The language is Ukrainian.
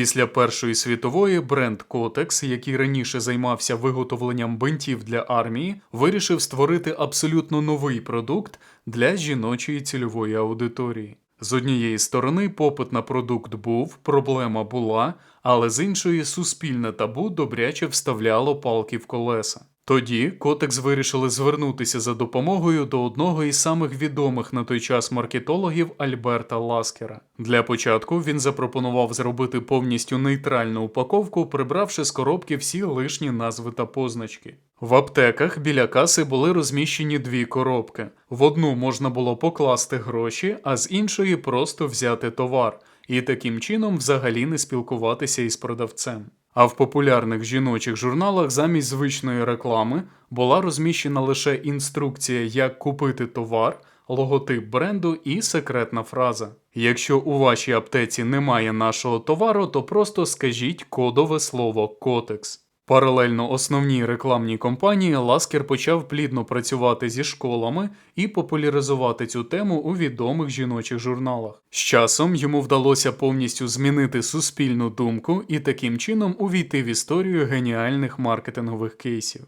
Після Першої світової бренд Котекс, який раніше займався виготовленням бинтів для армії, вирішив створити абсолютно новий продукт для жіночої цільової аудиторії. З однієї сторони, попит на продукт був, проблема була, але з іншої суспільне табу добряче вставляло палки в колеса. Тоді Котекс вирішили звернутися за допомогою до одного із самих відомих на той час маркетологів Альберта Ласкера. Для початку він запропонував зробити повністю нейтральну упаковку, прибравши з коробки всі лишні назви та позначки. В аптеках біля каси були розміщені дві коробки. В одну можна було покласти гроші, а з іншої просто взяти товар, і таким чином взагалі не спілкуватися із продавцем. А в популярних жіночих журналах замість звичної реклами була розміщена лише інструкція, як купити товар, логотип бренду і секретна фраза. Якщо у вашій аптеці немає нашого товару, то просто скажіть кодове слово Котекс. Паралельно основній рекламній кампанії Ласкер почав плідно працювати зі школами і популяризувати цю тему у відомих жіночих журналах. З часом йому вдалося повністю змінити суспільну думку і таким чином увійти в історію геніальних маркетингових кейсів.